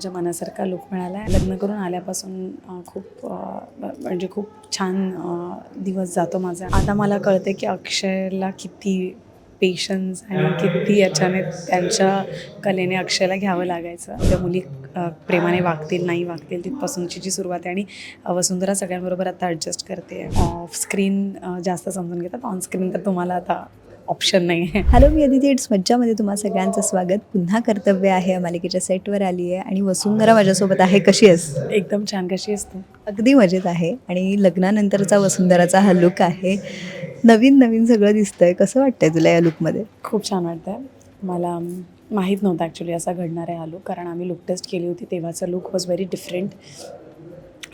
माझ्या मनासारखा लुक मिळाला. आहे लग्न करून आल्यापासून खूप म्हणजे खूप छान दिवस जातो माझा. आता मला कळते की अक्षयला किती पेशन्स आणि किती याच्याने त्यांच्या कलेने अक्षयला घ्यावं लागायचं. त्या मुली प्रेमाने वागतील नाही वागतील तिथपासूनची जी सुरुवात आहे. आणि वसुंधरा सगळ्यांबरोबर आता ॲडजस्ट करते ऑफ स्क्रीन जास्त समजून घेतात. ऑन स्क्रीन तर तुम्हाला आता ऑप्शन नाही आहे हॅलो मी अदिती. इट्स मज्जामध्ये तुम्हा सगळ्यांचं स्वागत. पुन्हा कर्तव्य आहे. मालिकेच्या सेटवर आली आहे आणि वसुंधरा माझ्यासोबत आहे. कशी आहेस? एकदम छान. कशी आहेस तू? अगदी मजेत आहे. आणि लग्नानंतरचा वसुंधराचा हा लुक आहे. नवीन नवीन सगळं दिसतंय. कसं वाटतंय तुला या लुकमध्ये खूप छान वाटतं आहे मला माहीत नव्हतं ॲक्च्युली असा घडणार आहे हा लुक कारण आम्ही लुक टेस्ट केली होती तेव्हाचा लुक वॉज व्हेरी डिफरंट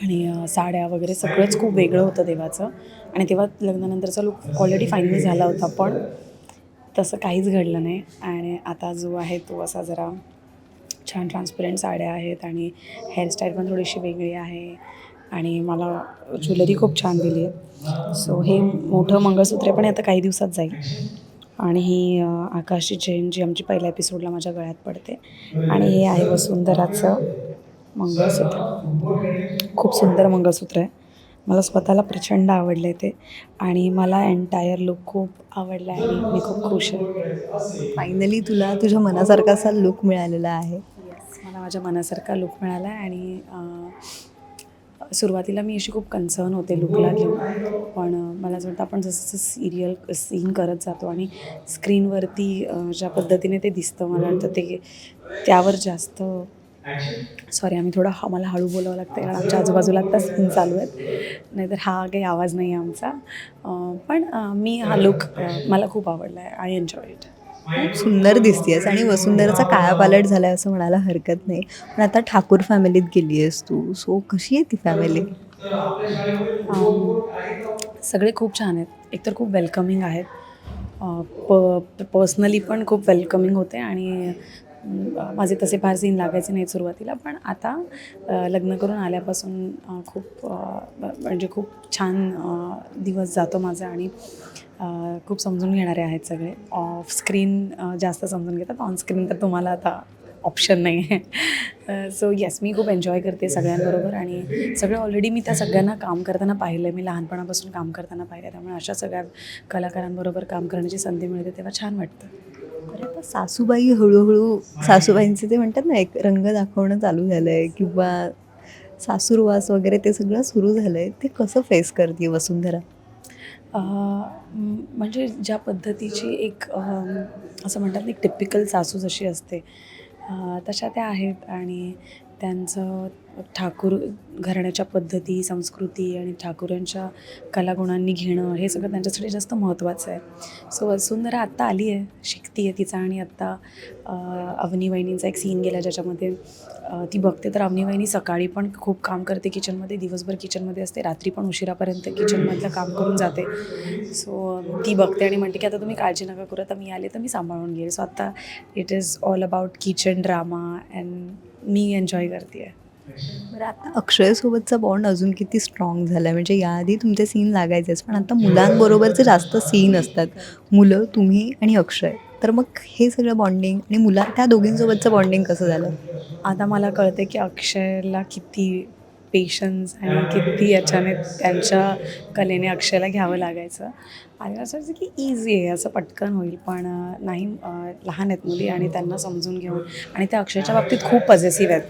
आणि साड्या वगैरे सगळंच खूप वेगळं होतं तेव्हाचं. आणि तेव्हा लग्नानंतरचा लुक ऑलरेडी फायनल झाला होता. पण तसं काहीच घडलं नाही. आणि आता जो आहे तो असा जरा छान ट्रान्सपरंट साड्या आहेत आणि हेअरस्टाईल पण थोडीशी वेगळी आहे. आणि मला ज्वेलरी खूप छान दिली आहे. सो हे मोठं मंगळसूत्र पण आता काही दिवसात जाईल. आणि ही आकाशची चेन जी आमची पहिल्या एपिसोडला माझ्या गळ्यात पडते. आणि हे आहे वसुंधराचं मंगळसूत्र. खूप सुंदर मंगळसूत्र आहे. मला स्वतःला प्रचंड आवडलं ते. आणि मला एन्टायर लुक खूप आवडला आहे मी खूप खुश आहे. फायनली तुला तुझ्या मनासारखा असा लुक मिळालेला आहे. मला माझ्या मनासारखा लुक मिळाला आहे आणि सुरुवातीला मी अशी खूप कन्सर्न होते लुकला घेऊन. पण मला असं वाटतं आपण जसं जसं सिरियल सीन करत जातो आणि स्क्रीनवरती ज्या पद्धतीने ते दिसतं मला वाटतं ते त्यावर जास्त सॉरी आम्ही थोडं हा मला हळू बोलावं लागतं कारण आमच्या आजूबाजूला आत्ता सीन चालू आहेत. नाहीतर हा काही आवाज नाही आहे आमचा. पण मी हा लुक मला खूप आवडला आहे. आय एन्जॉय इट खूप सुंदर दिसतीयस आणि वसुंधराचा काया पालट झालाय असं म्हणायला हरकत नाही. पण आता ठाकूर फॅमिलीत गेली आहेस तू. सो कशी आहे ती फॅमिली सगळे खूप छान आहेत. एकतर खूप वेलकमिंग आहेत. प पर्सनली पण खूप वेलकमिंग होते आणि माझे तसे फार सीन लागायचे नाहीत सुरुवातीला पण आता लग्न करून आल्यापासून खूप म्हणजे खूप छान दिवस जातो माझा आणि खूप समजून घेणारे आहेत सगळे. ऑफ स्क्रीन जास्त समजून घेतात ऑन स्क्रीन तर तुम्हाला आता ऑप्शन नाही आहे. सो येस मी खूप एन्जॉय करते सगळ्यांबरोबर आणि सगळं ऑलरेडी मी त्या सगळ्यांना काम करताना पाहिलं आहे मी लहानपणापासून काम करताना पाहिलं आहे त्यामुळे अशा सगळ्या कलाकारांबरोबर काम करण्याची संधी मिळते तेव्हा छान वाटतं. अरे आता सासूबाई हळूहळू सासूबाईंचे ते म्हणतात ना एक रंग दाखवणं चालू झालं आहे किंवा सासूरवास वगैरे ते सगळं सुरू झालं आहे ते कसं फेस करते वसुंधरा? म्हणजे ज्या पद्धतीची एक असं म्हणतात ना एक टिपिकल सासू जशी असते तशा त्या आहेत. आणि त्यांचं ठाकूर घराण्याच्या पद्धती संस्कृती आणि ठाकूरांच्या कलागुणांनी घेणं हे सगळं त्यांच्यासाठी जास्त महत्त्वाचं आहे. सो वसुंधरा आत्ता आली आहे शिकती आहे तिचा आणि आत्ता अवनी वहिनींचा एक सीन गेला ज्याच्यामध्ये ती बघते तर अवनी वहिनी सकाळी पण खूप काम करते किचनमध्ये दिवसभर किचनमध्ये असते रात्री पण उशिरापर्यंत किचनमधलं काम करून जाते. सो ती बघते आणि म्हणते की आता तुम्ही काळजी नका करू आता मी आले तर मी सांभाळून घेईल. सो आत्ता it is all about kitchen drama and me enjoy करते आहे बरं आता अक्षयसोबतचा बॉन्ड अजून किती स्ट्रॉंग झाला आहे म्हणजे याआधी तुमचे सीन लागायचेच पण आता मुलांबरोबरचे जास्त सीन असतात. मुलं तुम्ही आणि अक्षय. तर मग हे सगळं बॉन्डिंग आणि मुला त्या दोघींसोबतचं बॉन्डिंग कसं झालं? आता मला कळते की अक्षयला किती पेशन्स आणि किती याच्याने त्यांच्या कलेने अक्षयला घ्यावं लागायचं. आणि असं वाटतं की इझी आहे असं पटकन होईल. पण नाही लहान आहेत मुली आणि त्यांना समजून घेऊन. आणि त्या अक्षयच्या बाबतीत खूप पॉझिटिव्ह आहेत.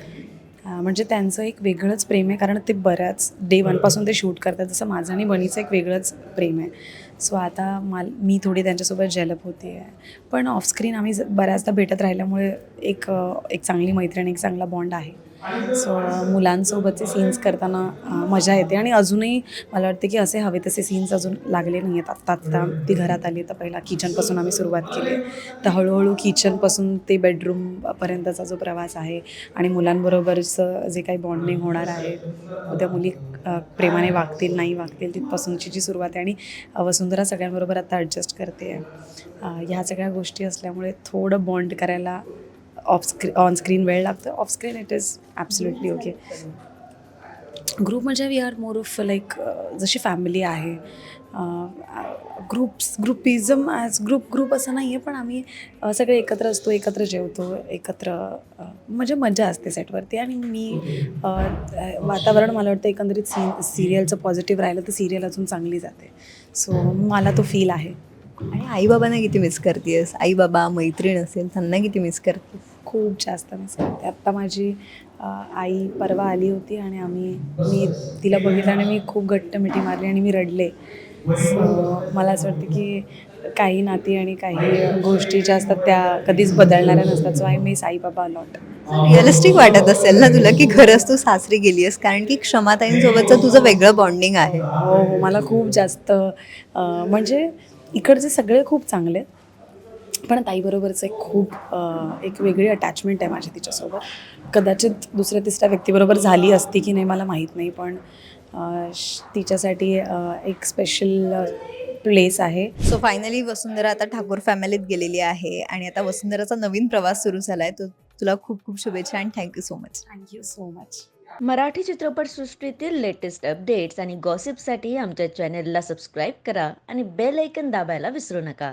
म्हणजे त्यांचं एक वेगळंच प्रेम आहे कारण ते बऱ्याच डे वनपासून ते शूट करतात. जसं माझं आणि बनीचं एक वेगळंच प्रेम आहे. सो आता माल मी थोडी त्यांच्यासोबत जलप होते. आहे पण ऑफस्क्रीन आम्ही ज- बऱ्याचदा भेटत राहिल्यामुळे एक एक चांगली मैत्रीण एक चांगला बॉन्ड आहे. सो मुलांसोबतचे सीन्स करताना मजा येते आणि अजूनही मला वाटते की असे हवे तसे सीन्स अजून लागले नाही आहेत आत्ता आत्ता ती घरात आली तर पहिला किचनपासून आम्ही सुरुवात केली आहे. तर हळूहळू किचनपासून ते बेडरूमपर्यंतचा जो प्रवास आहे आणि मुलांबरोबरचं जे काही बॉन्डिंग होणार आहे त्या मुली प्रेमाने वागतील नाही वागतील तिथपासूनची जी सुरुवात आहे आणि वसुंधरा सगळ्यांबरोबर आता ॲडजस्ट करते आहे. ह्या सगळ्या गोष्टी असल्यामुळे थोडं बॉन्ड करायला ऑफ स्क्री ऑन स्क्रीन वेळ लागतो. Off screen it is absolutely okay group म्हणजे we are more of like जशी फॅमिली आहे groups groupism as group group असं नाही आहे पण आम्ही सगळे एकत्र असतो एकत्र जेवतो एकत्र म्हणजे मजा असते सेटवरती आणि मी वातावरण मला वाटतं एकंदरीत सी सिरियलचं पॉझिटिव्ह राहिलं तर सिरियल अजून चांगली जाते. सो मला तो फील आहे. आणि आईबाबांना किती मिस करतेस? आई बाबा मैत्रीण असेल त्यांना किती मिस करतेस? खूप जास्त मिस करते. आत्ता माझी आई परवा आली होती आणि आम्ही मी तिला बघितलं आणि मी खूप घट्ट मिठी मारली आणि मी रडले. सो मला असं वाटतं की काही नाती आणि काही गोष्टी ज्या असतात त्या कधीच बदलणाऱ्या नसतात. सो आय मिस आई बाबा लॉट रिअलिस्टिक वाटत असेल ना तुला की खरंच तू सासरी गेली आहेस कारण की क्षमाताईंसोबतचं तुझं वेगळं बॉन्डिंग आहे. हो हो. मला खूप जास्त म्हणजे इकडचे सगळे खूप चांगले आहेत. पण ताईबरोबरचं एक खूप एक वेगळी अटॅचमेंट आहे माझी तिच्यासोबत. कदाचित दुसऱ्या तिसऱ्या व्यक्तीबरोबर झाली असती की नाही मला माहीत नाही पण तिच्यासाठी एक स्पेशल प्लेस आहे. सो फायनली वसुंधरा आता ठाकूर फॅमिलीत गेलेली आहे आणि आता वसुंधराचा नवीन प्रवास सुरू झाला आहे तो तुला खूप खूप शुभेच्छा आणि thank you so much thank you so much Marathi चित्रपटसृष्टीतील लेटेस्ट अपडेट्स आणि गॉसिपसाठी आमच्या चॅनेलला सबस्क्राईब करा आणि बेल ऐकन दाबायला विसरू नका.